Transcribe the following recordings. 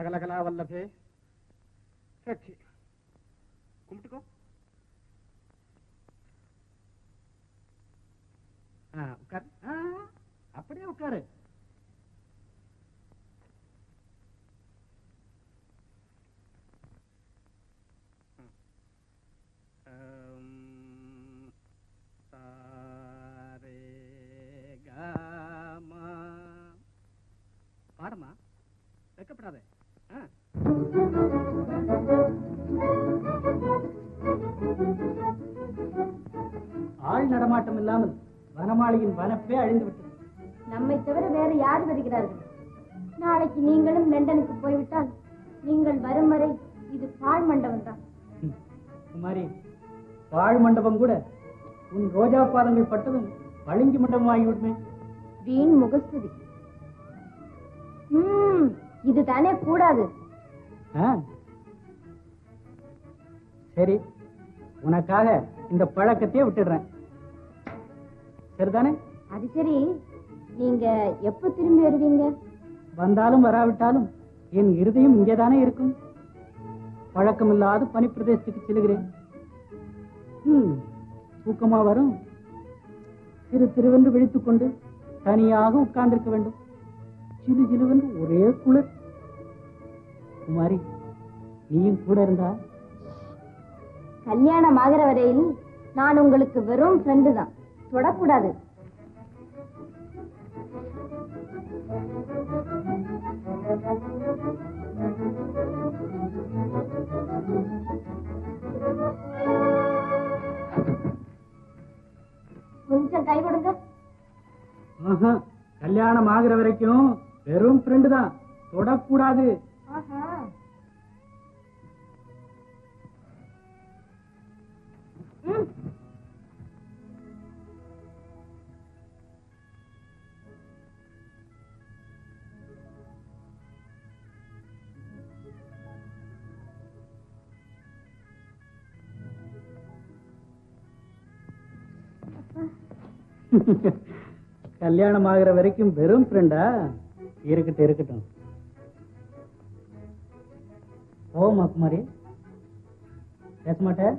சகலகலா வல்லபே. சச்சி கும்பிட்டுக்கோ. ஆ, உட்காரு. அப்படியே உட்காரு. பாடமா வெக்கப்படாத. ஆள் நடமாட்டம் இல்லாமல் வனமாளியின் வனப்பே அழிந்து விட்டது. நம்மை தவிர வேற யார் வருகிறார்கள்? நாளைக்கு நீங்களும் லண்டனுக்கு போய்விட்டால் நீங்கள் வரும் வரை இது பாழ் மண்டபம் தான். குமாரி வாழ் மண்டபம் கூட உன் ரோஜா பாதங்கள் பட்டதும் பளிங்கு மண்டபம் ஆகிவிடுமே வீண் முகஸ்துதி. இது தானே கூடாது? சரி உனக்காக இந்த பழக்கத்தையே விட்டுடுறேன். சரிதானே? அது சரி. நீங்க எப்ப திரும்பி வருவீங்க? வந்தாலும் வராவிட்டாலும் என் இருதயம் இங்கேதானே இருக்கும். பழக்கமில்லாத பனிப்பிரதேசத்துக்கு செல்கிறேன். தூக்கமா வரும். திரு திருவென்று விழித்துக் கொண்டு தனியாக உட்கார்ந்திருக்க வேண்டும். சிலு சிலுவென்று ஒரே குளிர். குமாரி நீயும் கூட இருந்தா? கல்யாணம் ஆகிற வரையில் நான் உங்களுக்கு வெறும் ஃப்ரெண்டு தான். தொடக்கூடாது. கொஞ்சம் கை கொடுங்க. ஆஹா, கல்யாணம் ஆகிற வரைக்கும் வெறும் ஃப்ரெண்டு தான். தொடக்கூடாது. கல்யாணம் ஆகிற வரைக்கும் வெறும் ஃப்ரெண்டா இருக்கட்டும் இருக்கட்டும். ஓமா குமாரி? பேச மாட்டேன்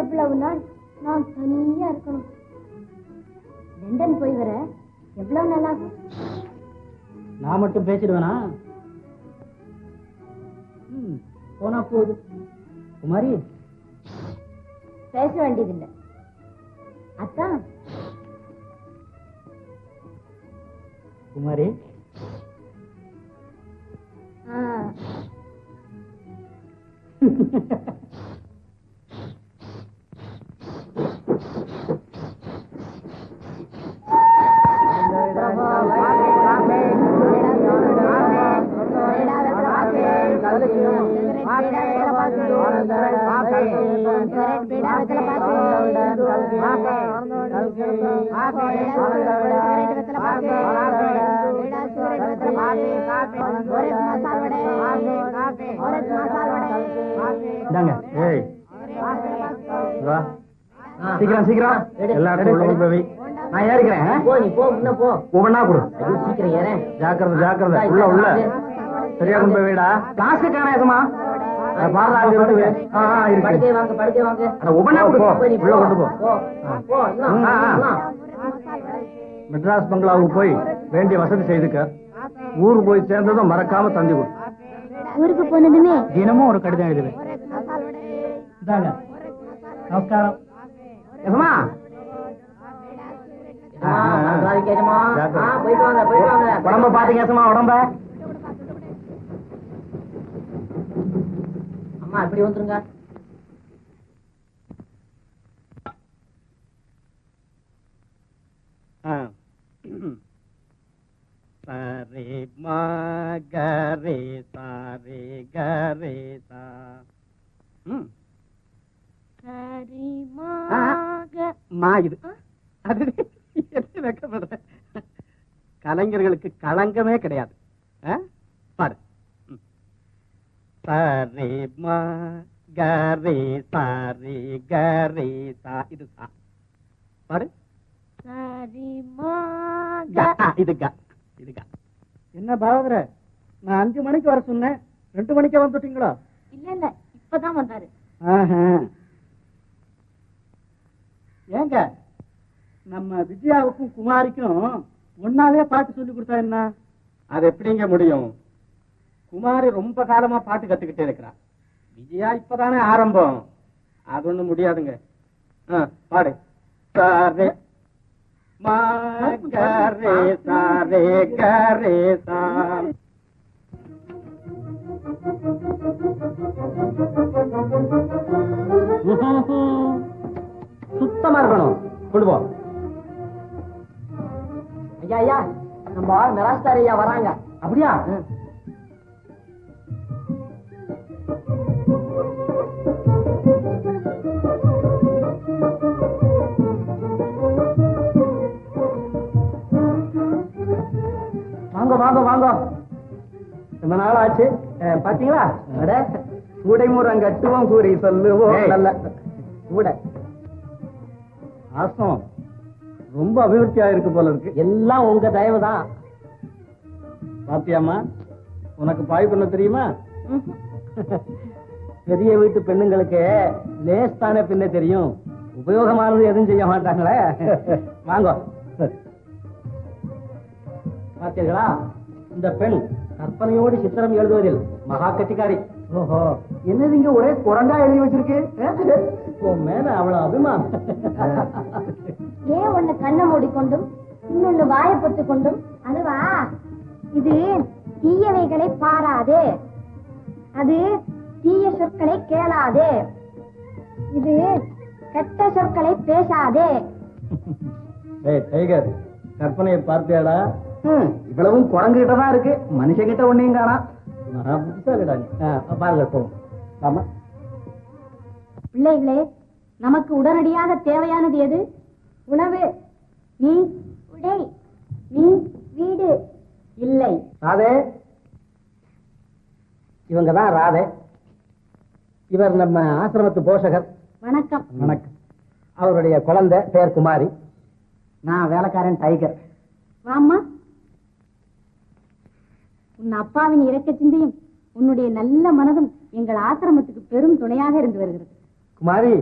எவ்வளவு நாள் நான் தனியா இருக்கணும்? லண்டன் போய் வர எவ்வளவு நாள் ஆகும்? நான் மட்டும் பேசிடுவேனா? போனா போகுது குமாரி? பேச வேண்டியதில்லை. அத்தான் குமாரி. ஆ, இந்தாங்க. ஏய். வா. சீக்கிரம் சீக்கிரம். எல்லாரும் உள்ள கொண்டு போய். வை. நான் ஏறிக்கிறேன் போ நீ போ முன்ன போ. ஒவ்வொன்னா கொடு. ஐயோ, சீக்கிரம் ஏறேன். ஜாக்கிரதை ஜாக்கிரதை. உள்ள உள்ள. சரியா கொண்டு போய் வைடா. காசு காணாயசமா பாடுறா அங்க இருந்து வை. ஆ ஆ, படுக்கை இருக்கு வாங்க படுக்கை வாங்க. அட, ஒவ்வொண்ணா கொடு. போ, நீ உள்ள கொண்டு போ. போ. மெட்ராஸ் பங்களாவுக்கு போய் வேண்டிய வசதி செய்துக்க. ஊர் போய் சேர்ந்ததும் மறக்காம தந்தி கொடு. ஊருக்கு போனதுமே தினமும் ஒரு கடிதம் எழுதுவேன். நமஸ்காரம். எசமா உடம்ப பாத்தீங்க எசமா உடம்ப? அம்மா இப்படி வந்துருங்க. சரி மகரே சாரி கரே சா. ம். மா இது. வெக்கப்படுற? கலைஞர்களுக்கு களங்கமே கிடையாது. ம். சரி ம கரே சாரி கரே சா. இது சா. பாடு க, ஆ, இது க. இருக்கா என்ன பாவதர நான் அஞ்சு மணிக்கு வர சொன்னேன். ரெண்டு மணிக்கே வந்துட்டீங்களா? இல்ல இல்ல இப்பதான் வந்தாரு. ஏங்க நம்ம விஜயாவுக்கும் குமாரிக்கும் ஒன்னாவே பாட்டு சொல்லி கொடுத்தா என்ன? அது எப்படிங்க முடியும்? குமாரி ரொம்ப காலமா பாட்டு கத்துக்கிட்டே இருக்கிறா. விஜயா இப்பதானே ஆரம்பம். அது ஒண்ணும் முடியாதுங்க. பாடு. கரே சாரே கரே சா சுத்தமா இருக்கணும். கொண்டு போ. ஐயா ஐயா நம்ம மெராஸ்டார் ஐயா வராங்க. அப்படியா? வாங்க வாங்க. ரொம்ப நாள் ஆச்சு பாத்தீங்களா? அட கூடைமுறம் கட்டுவோம் கூறி சொல்லுவோம். நல்ல கூட. ஆசம். ரொம்ப அபிவிருத்தியா இருக்கு போல இருக்கு. எல்லாம் உங்க தயவு தான் பாத்தியாமா உனக்கு பாய் பண்ண தெரியுமா? பெரிய வீட்டு பெண்ணுங்களுக்கு லேஸ் தானே பின்ன தெரியும். உபயோகமானது எதுவும் செய்ய மாட்டாங்களே. வாங்க. பார்த்தீர்களா? இந்த பெண் கற்பனையோடு சித்திரம் எழுதுவதில் மகா கட்டிக்காரி. ஓஹோ என்னது இங்க ஒரே குரங்கா எழுதி வச்சிருக்கு? உன் மேல அவ்வளவு அபிமானம். ஏன் ஒண்ணு கண்ணை மூடிக்கொண்டும் இன்னொன்னு வாயை பொத்து கொண்டும் அதுவா இது தீயவைகளை பாராதே. அது தீய சொற்களை கேளாதே. இது கெட்ட சொற்களை பேசாதே. டைகர் கற்பனையை பார்த்தியாடா? இவ்வளவும் குரங்குகிட்ட தான் இருக்கு. மனுஷங்கிட்ட ஒன்னையும் காணா பாருங்க போவோம் ஆமா. பிள்ளைகளே நமக்கு உடனடியாக தேவையானது எது? உணவு. நீ உடை. நீ வீடு. இல்லை. ராதே. இவங்க தான் ராதே. இவர் நம்ம ஆசிரமத்து போஷகர். வணக்கம். வணக்கம். அவருடைய குழந்தை பேர் குமாரி. நான் வேலைக்காரன் டைகர். வாம்மா. உன் அப்பாவின் இரக்க சிந்தையும் உன்னுடைய நல்ல மனதும் எங்கள் ஆசிரமத்துக்கு பெரும் துணையாக இருந்து வருகிறது. குமாரி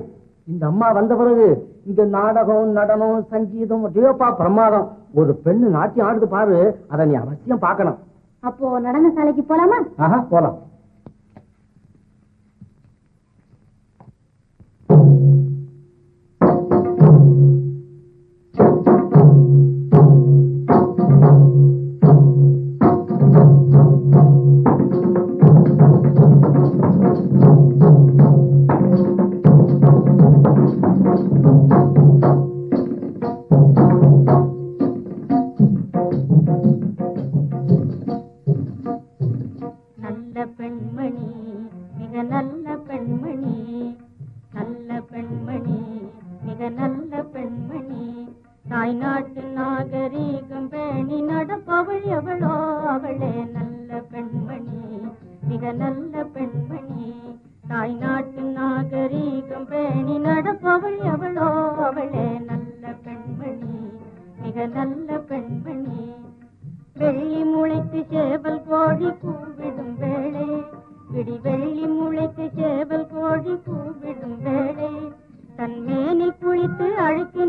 இந்த அம்மா வந்த பிறகு இங்க நாடகம் நடனம் சங்கீதம் டேப்பா பிரமாதம். ஒரு பெண்ணு நாட்டியம் ஆடுது பாரு அதை நீ அவசியம் பார்க்கணும். அப்போ நடன சாலைக்கு போலாமா? ஆஹா போலாம். தன் மேனி குளித்து அழுக்கு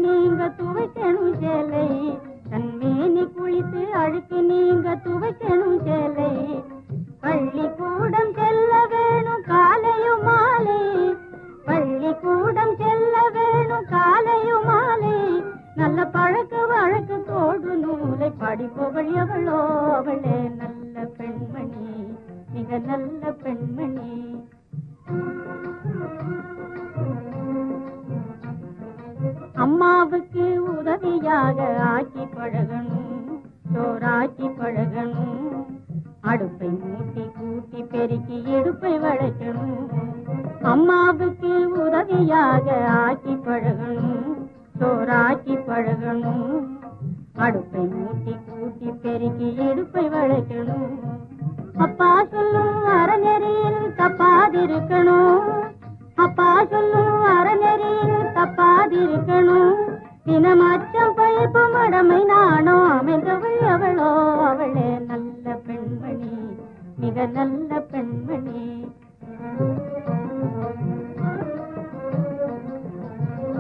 ஆக்கி பழகணும். அடுப்பை மூட்டி கூட்டி பெருக்கி இடுப்பை வளைக்கணும். அப்பா சொல்லும் அறநெறியில் தப்பாதிருக்கணும். அப்பா சொல்லும் அறநெறியில் தப்பாதிருக்கணும். தினமாச்சம் அச்சம் மடமை நானோ அமைந்தவள் அவளோ. அவளே நல்ல பெண்மணி மிக நல்ல பெண்மணி.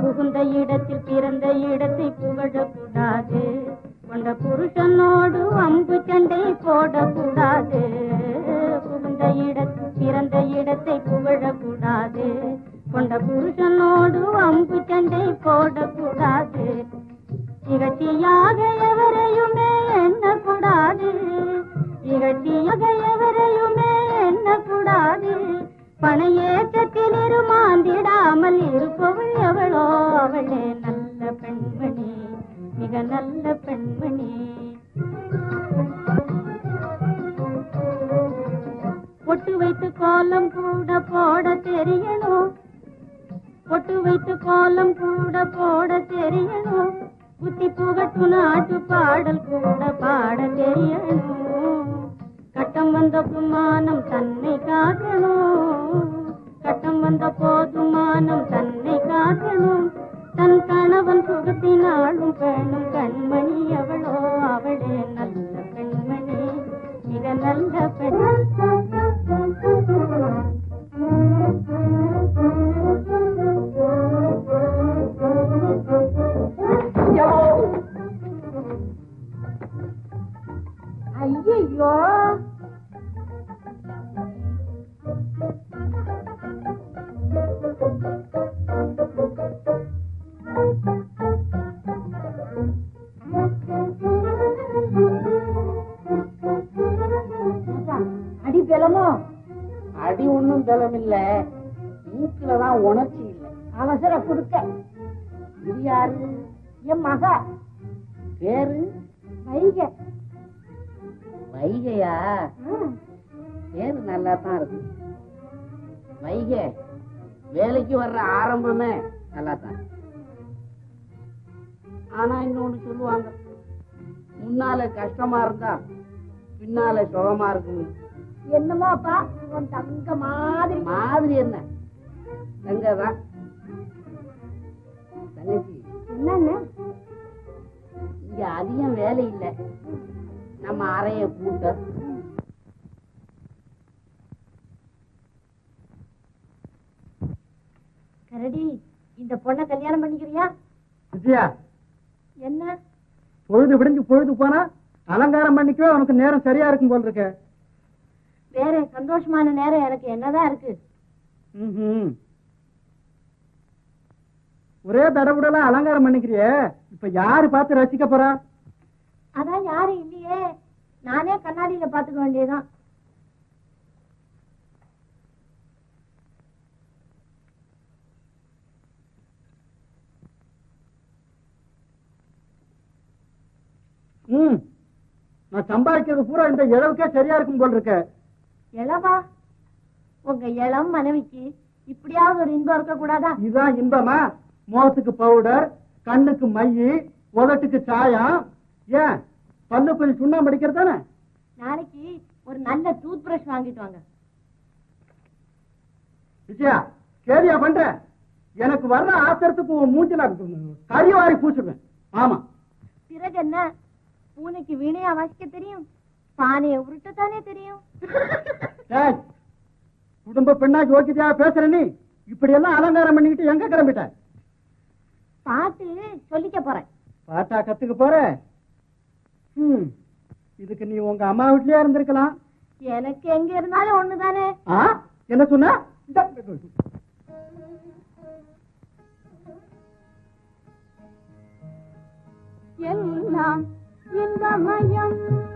புகுந்த இடத்தில் பிறந்த இடத்தை புகழக்கூடாது. கொண்ட புருஷனோடு அம்பு சண்டை போடக்கூடாது. புகுந்த இடத்தில் பிறந்த இடத்தை புகழக்கூடாது. கொண்ட புருஷனோடு அம்பு சண்டை போடக்கூடாது. கோலம் கூட போட தெரியணும். புத்தி புகட்டு நாட்டு பாடல் கூட பாட தெரியணும். கட்டம் வந்த புமானம் தன்னை காக்கணும். கட்டம் வந்த போதுமானம் தன்னை காக்கணும். தன் கணவன் சுகத்தினாலும் பெண்ணும் கண்மணி அவளோ பேரு? வைக. வைகையா? பேரு நல்லா தான் இருக்கு வைகை வேலைக்கு வர்ற ஆரம்பமே நல்லா தான் ஆனா இன்னொன்னு சொல்லுவாங்க முன்னால கஷ்டமா இருந்தா பின்னால சுகமா இருக்கும் என்னமோப்பா உன் தங்க மாதிரி. மாதிரி என்ன? தங்கதான். தங்கச்சி. என்னன்னு? இங்க அதிகம் வேலை இல்ல. நம்ம அறைய கூட்ட கரடி இந்த பொண்ணை கல்யாணம் பண்ணிக்கிறியா? விஜயா என்ன? பொழுது விடிஞ்சு பொழுது போனா அலங்காரம் பண்ணிக்கவே உனக்கு நேரம் சரியா இருக்கும் போல் இருக்க. வேற சந்தோஷமான நேரம் எனக்கு என்னதான் இருக்கு? ம்ஹும். ஒரே தடபுடலா அலங்காரம் பண்ணிக்கிறியே. இப்ப யாரு பார்த்து ரசிக்க போறா? அதான் யாரும் இல்லையே. நானே கண்ணாடியில பாத்துக்க வேண்டியதுதான். ம். நான் சம்பாதிக்கிறது பூரா இந்த இழவுக்கே சரியா இருக்கும் போல் இருக்க. இளவா? உங்க இளம் மனைவிக்கு இப்படியாவது ஒரு இன்பம் இருக்க கூடாதா இதுதான் இன்பமா? முகத்துக்கு பவுடர் கண்ணுக்கு மையி உதட்டுக்கு சாயம். ஏன்? பல்லு கொஞ்சம் சுண்ணாம்பு அடிக்கிறது தானே? நாளைக்கு ஒரு நல்ல டூத் பிரஷ் வாங்கிட்டு வாங்க. விஜயா கேரியா பண்ற? எனக்கு வர்ற ஆத்திரத்துக்கு உன் மூஞ்சில கறி வாரி பூச்சிடுவேன் ஆமா. பிறகு என்ன? பூனைக்கு வீணையா வாசிக்க தெரியும்? பானையை உருட்டத்தானே தெரியும்? குடும்ப பெண்ணா யோகிதையா பேசுற நீ? இப்படி எல்லாம் அலங்காரம் பண்ணிக்கிட்டு எங்க கிளம்பிட்ட? பாட்டு சொல்லிக்க போறேன். பாட்டா கத்துக்க போற? இதுக்கு நீ உங்க அம்மா வீட்லயே இருந்திருக்கலாம்? எனக்கு எங்க இருந்தாலும் ஒண்ணுதானே? என்ன சொன்ன? இந்த- எல்லாம் இன்பமயம். எல்லாம்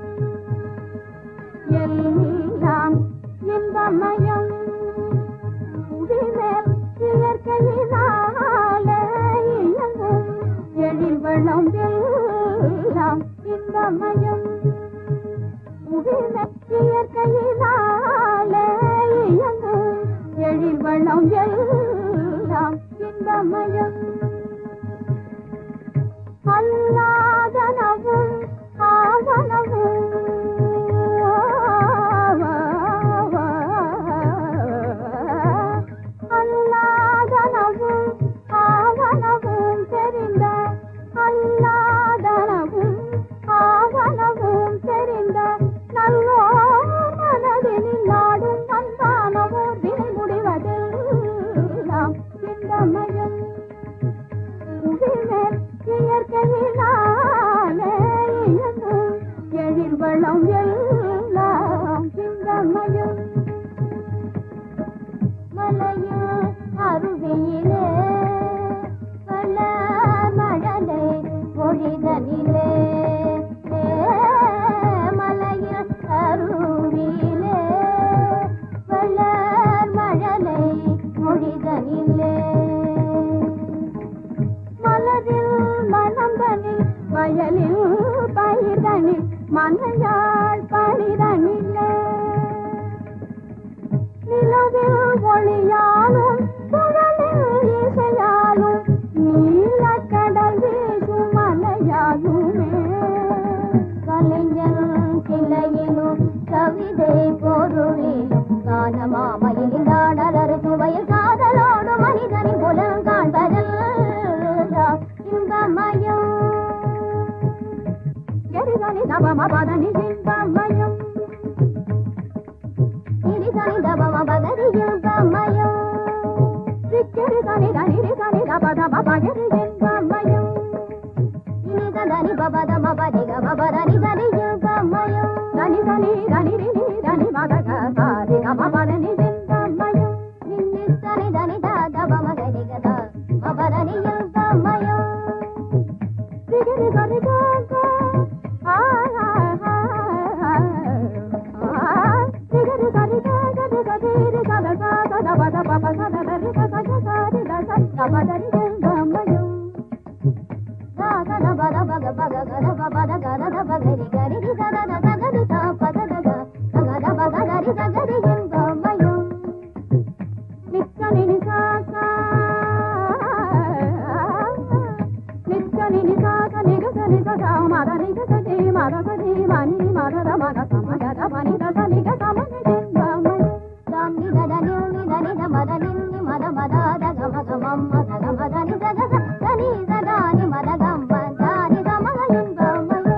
మద నిన్ని మద మద దగ మగ మమ్మ దగ మదని దగ గని దగాని మద గమ్మంతాని గమగలున్ గమ్మలు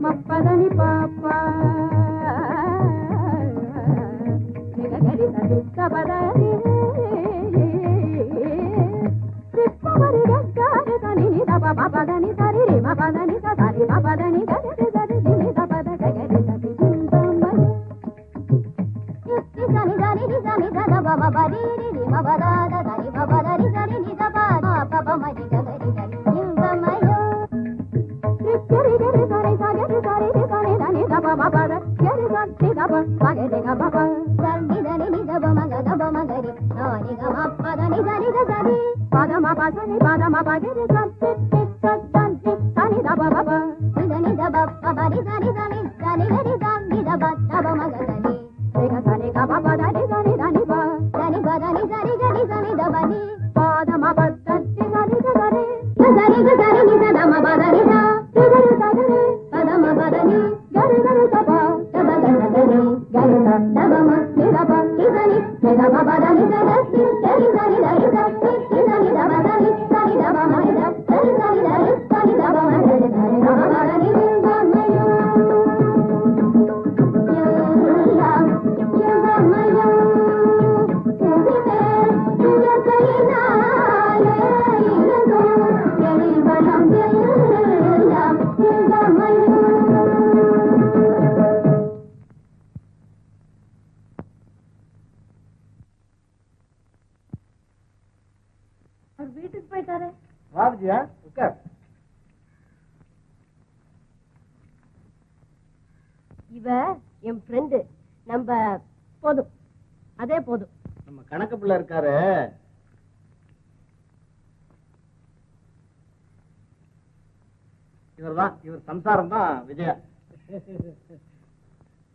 మప్పదని పాప. నిగగరి తగిక్క బదని పదమ గరి నాని గమ పద ని గరి గ సరి పదమ పద ని పదమ పగిరి సత్తి తిత్త సత్తి అని దబ బబ ఇదని దబ బబ ని సరి సని సని గరి போதும். அதே போதும். நம்ம கணக்கு பிள்ளை இருக்காரு. இவர்தான் இவர் சம்சாரம் தான் விஜயா.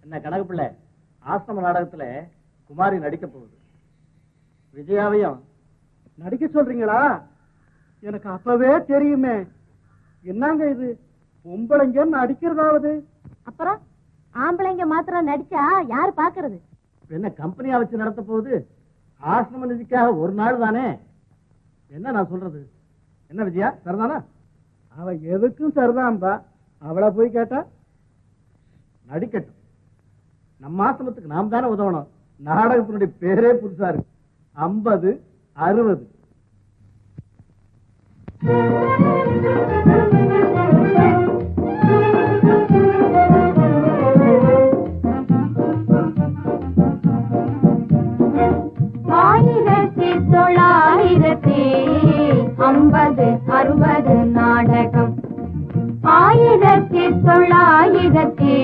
என்ன கணக்கு பிள்ளை? ஆசிரம நாடகத்துல குமாரி நடிக்க போகுது. விஜயாவையும் நடிக்க சொல்றீங்களா? எனக்கு அப்பவே தெரியுமே. என்னங்க இது? பொம்பளைங்க நடிக்கிறதாவது. அப்புறம்? ஆம்பளைங்க மாத்திரம் நடிச்சா யாரு பாக்குறது? என்ன கம்பெனியா வச்சு நடத்த போகுது? ஆசிரம நிதிக்காக ஒரு நாள் தானே? என்ன நான் சொல்றது? என்ன விஜயா சரிதானா? அவ எதுக்கும் சரிதான்பா அவளை போய் கேட்டா நடிக்கட்டும். நம்ம ஆசிரமத்துக்கு நாம் தானே உதவணும். நாடகத்தினுடைய பேரே புதுசா இருக்கு. ஐம்பது அறுபது. ஆயிரத்தி அறுபது அறுபது நாடகம். ஆயிரத்தி தொள்ளாயிரத்தி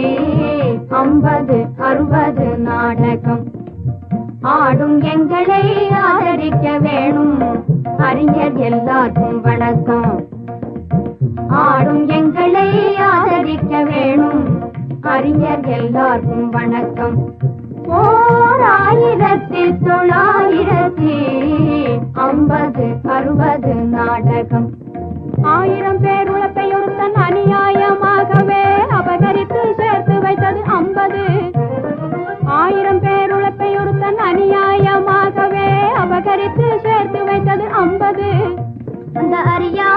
ஐம்பது அறுபது நாடகம். ஆடும் எங்களை ஆதரிக்க வேணும் அறிஞர் எல்லாருக்கும் வணக்கம். ஆடும் எங்களை ஆதரிக்க வேணும் அறிஞர் எல்லாருக்கும் வணக்கம். ஓர் ஆயிரத்தி தொள்ளாயிரத்தி ஐம்பது போவது நாடகம். ஆயிரம் பேர் உழைப்பை ஒருத்தன் அநியாயமாகவே அபகரித்து சேர்த்து வைத்தது ஐம்பது ஆயிரம் பேர் உழைப்பை ஒருத்தன் அநியாயமாகவே அபகரித்து சேர்த்து வைத்தது ஐம்பது அந்த அறியா